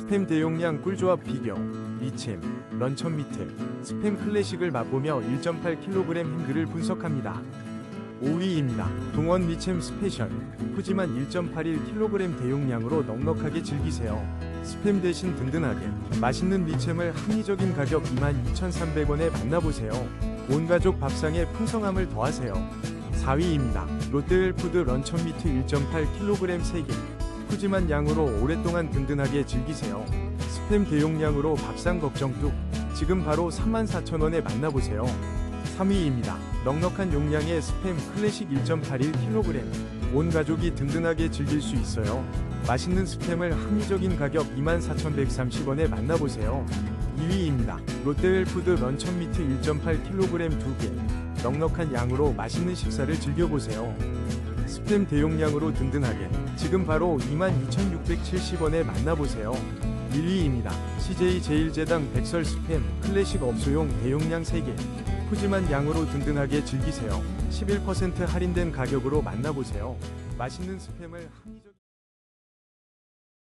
스팸 대용량 꿀조합 비교, 리챔, 런천 미트, 스팸 클래식을 맛보며 1.8kg 행그를 분석합니다. 5위입니다. 동원 리챔 스페셜. 푸짐한 1.81kg 대용량으로 넉넉하게 즐기세요. 스팸 대신 든든하게 맛있는 리챔을 합리적인 가격 22,300원에 만나보세요. 온 가족 밥상에 풍성함을 더하세요. 4위입니다. 롯데웰푸드 런천 미트 1.8kg 3개. 푸짐한 양으로 오랫동안 든든하게 즐기세요. 스팸 대용량으로 밥상 걱정 뚝. 지금 바로 34,000원에 만나보세요. 3위입니다. 넉넉한 용량의 스팸 클래식 1.81kg. 온 가족이 든든하게 즐길 수 있어요. 맛있는 스팸을 합리적인 가격 24,130원에 만나보세요. 2위입니다. 롯데웰푸드 런천 미트 1.8kg 2개. 넉넉한 양으로 맛있는 식사를 즐겨보세요. 스팸 대용량으로 든든하게 지금 바로 22,670원에 만나보세요. 1위입니다. CJ 제일제당 백설 스팸 클래식 업소용 대용량 3개. 푸짐한 양으로 든든하게 즐기세요. 11% 할인된 가격으로 만나보세요. 맛있는 스팸을 합리적